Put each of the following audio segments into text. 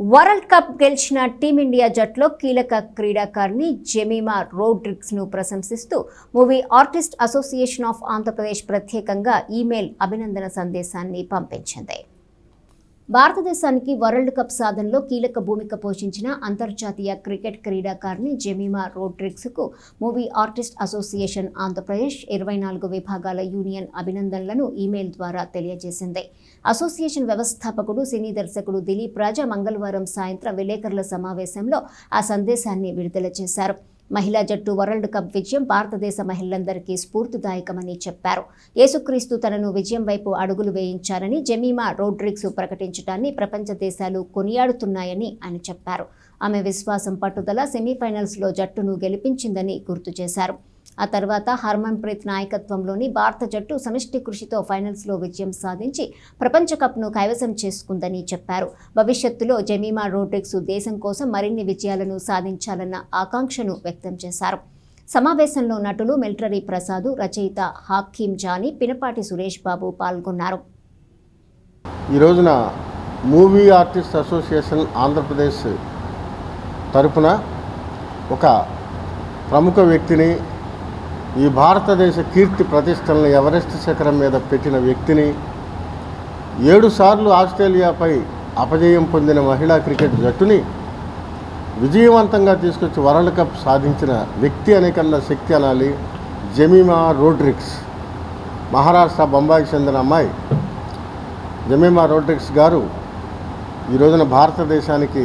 World cup గెలిచిన team India జట్లో కీలక క్రీడాకారిణి జెమీమా రోడ్రిక్స్ను ప్రశంసిస్తూ movie artist association of Andhra Pradesh ప్రత్యేకంగా ఈమెయిల్ అభినందన సందేశాన్ని పంపించింది. భారతదేశానికి వరల్డ్ కప్ సాధనలో కీలక భూమిక పోషించిన అంతర్జాతీయ క్రికెట్ క్రీడాకారిణి జెమీమా రోడ్రిక్స్కు మూవీ ఆర్టిస్ట్ అసోసియేషన్ ఆంధ్రప్రదేశ్ ఇరవై నాలుగు విభాగాల యూనియన్ అభినందనలను ఈమెయిల్ ద్వారా తెలియజేసింది. అసోసియేషన్ వ్యవస్థాపకుడు సినీ దర్శకుడు దిలీప్ రాజా మంగళవారం సాయంత్రం విలేకరుల సమావేశంలో ఆ సందేశాన్ని విడుదల చేశారు. మహిళా జట్టు వరల్డ్ కప్ విజయం భారతదేశ మహిళలందరికీ స్ఫూర్తిదాయకమని చెప్పారు. యేసుక్రీస్తు తనను విజయం వైపు అడుగులు వేయించారని జమీమా రోడ్రిక్స్ ప్రకటించడాన్ని ప్రపంచ దేశాలు కొనియాడుతున్నాయని ఆయన చెప్పారు. ఆమె విశ్వాసం పట్టుదల సెమీఫైనల్స్లో జట్టును గెలిపించిందని గుర్తు చేశారు. ఆ తర్వాత హర్మన్ప్రీత్ నాయకత్వంలోని భారత జట్టు సమిష్టి కృషితో ఫైనల్స్లో విజయం సాధించి ప్రపంచ కప్ను కైవసం చేసుకుందని చెప్పారు. భవిష్యత్తులో జమీమా రోడ్రిక్స్ దేశం కోసం మరిన్ని విజయాలను సాధించాలన్న ఆకాంక్షను వ్యక్తం చేశారు. సమావేశంలో నటులు మిలిటరీ ప్రసాద్ రచయిత హాకీం జానీ పినపాటి సురేష్ బాబు పాల్గొన్నారు. ఈ రోజున మూవీ ఆర్టిస్ట్ అసోసియేషన్ ఆంధ్రప్రదేశ్ తరపున ఒక ప్రముఖ వ్యక్తిని ఈ భారతదేశ కీర్తి ప్రతిష్టలను ఎవరెస్ట్ శిఖరం మీద పెట్టిన వ్యక్తిని ఏడుసార్లు ఆస్ట్రేలియాపై అపజయం పొందిన మహిళా క్రికెట్ జట్టుని విజయవంతంగా తీసుకొచ్చి వరల్డ్ కప్ సాధించిన వ్యక్తి అనే కన్నా శక్తి అనాలి జమీమా రోడ్రిక్స్. మహారాష్ట్ర బొంబాయికి చెందిన అమ్మాయి జమీమా రోడ్రిక్స్ గారు ఈ రోజున భారతదేశానికి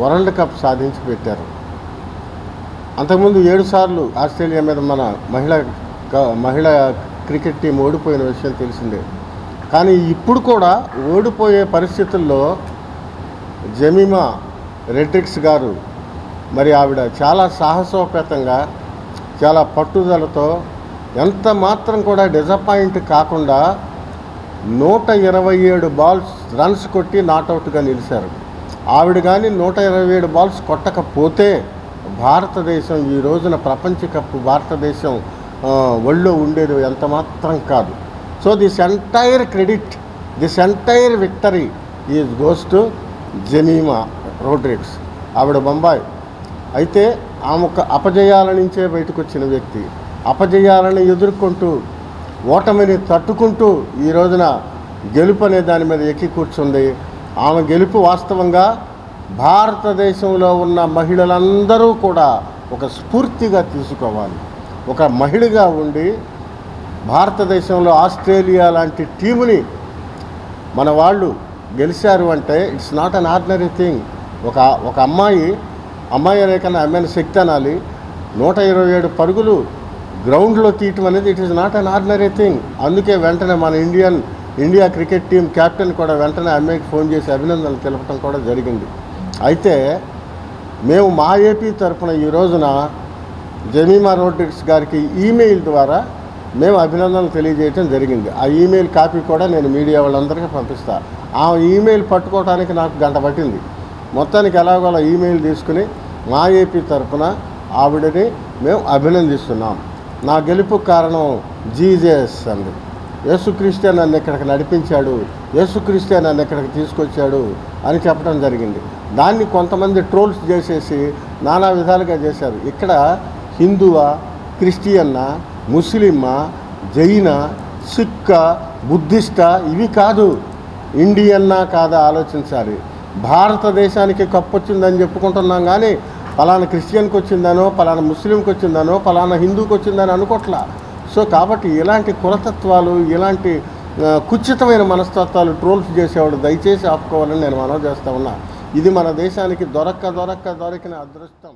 వరల్డ్ కప్ సాధించి పెట్టారు. అంతకుముందు ఏడు సార్లు ఆస్ట్రేలియా మీద మన మహిళా మహిళ మహిళా క్రికెట్ టీం ఓడిపోయిన విషయం తెలిసిందే. కానీ ఇప్పుడు కూడా ఓడిపోయే పరిస్థితుల్లో జమీమా రెడ్రిక్స్ గారు మరి ఆవిడ చాలా సాహసోపేతంగా చాలా పట్టుదలతో ఎంత మాత్రం కూడా డిసప్పాయింట్ కాకుండా నూట ఇరవై ఏడు బాల్స్ రన్స్ కొట్టి నాట్అవుట్గా నిలిచారు. ఆవిడ కానీ నూట ఇరవై ఏడు బాల్స్ కొట్టకపోతే భారతదేశం ఈ రోజున ప్రపంచ కప్ భారతదేశం ఒళ్ళో ఉండేది ఎంత మాత్రం కాదు. So this entire credit this entire victory is goes to Jemimah Rodrigues ఆవిడ బొంబాయి. అయితే ఆమె ఒక అపజయాల నుంచే బయటకు వచ్చిన వ్యక్తి. అపజయాలను ఎదుర్కొంటూ ఓటమిని తట్టుకుంటూ ఈ రోజున గెలుపు అనే దాని మీద ఎక్కి కూర్చుంది. ఆమె గెలుపు వాస్తవంగా భారతదేశంలో ఉన్న మహిళలందరూ కూడా ఒక స్ఫూర్తిగా తీసుకోవాలి. ఒక మహిళగా ఉండి భారతదేశంలో ఆస్ట్రేలియా లాంటి టీముని మన వాళ్ళు గెలిచారు అంటే it's not an ordinary thing. ఒక ఒక అమ్మాయి అమ్మాయి అనే కన్నా అమ్మాయిని శక్తి అనాలి. నూట ఇరవై ఏడు పరుగులు గ్రౌండ్లో తీయటం అనేది it is not an ordinary thing. అందుకే వెంటనే మన Indian India cricket team captain కూడా వెంటనే అమ్మాయికి ఫోన్ చేసి అభినందనలు తెలపడం కూడా జరిగింది. అయితే మేము మా ఏపీ తరఫున ఈ రోజున జమీమా రోడ్రిక్స్ గారికి ఈమెయిల్ ద్వారా మేము అభినందనలు తెలియజేయటం జరిగింది. ఆ ఈమెయిల్ కాపీ కూడా నేను మీడియా వాళ్ళందరికీ పంపిస్తా. ఆ ఈమెయిల్ పట్టుకోవడానికి నాకు గంట పట్టింది. మొత్తానికి ఎలాగోలా ఈమెయిల్ తీసుకుని మా ఏపీ తరఫున ఆవిడని మేము అభినందిస్తున్నాం. నా గెలుపు కారణం జీజేఎస్ అంది. యేసుక్రీస్తే నన్ను ఇక్కడికి నడిపించాడు. యేసుక్రీస్తే నన్ను ఇక్కడికి తీసుకొచ్చాడు అని చెప్పడం జరిగింది. దాన్ని కొంతమంది ట్రోల్స్ చేసేసి నానా విధాలుగా చేశారు. ఇక్కడ హిందువా క్రిస్టియన్నా ముస్లిమా జైన సిక్క బుద్ధిస్టా ఇవి కాదు. ఇండియన్నా కాదా ఆలోచించాలి. భారతదేశానికి కప్పొచ్చిందని చెప్పుకుంటున్నాం కానీ పలానా క్రిస్టియన్కి వచ్చిందనో పలానా ముస్లింకి వచ్చిందనో పలానా హిందూకి వచ్చిందని అనుకోట్లా. సో కాబట్టి ఇలాంటి కులతత్వాలు ఇలాంటి కుచితమైన మనస్తత్వాలు ట్రోల్స్ చేసేవాడు దయచేసి ఆపుకోవాలని నేను మనవి చేస్తా ఉన్నా. ఇది మన దేశానికి దొరక్క దొరక్క దొరికిన అదృష్టం.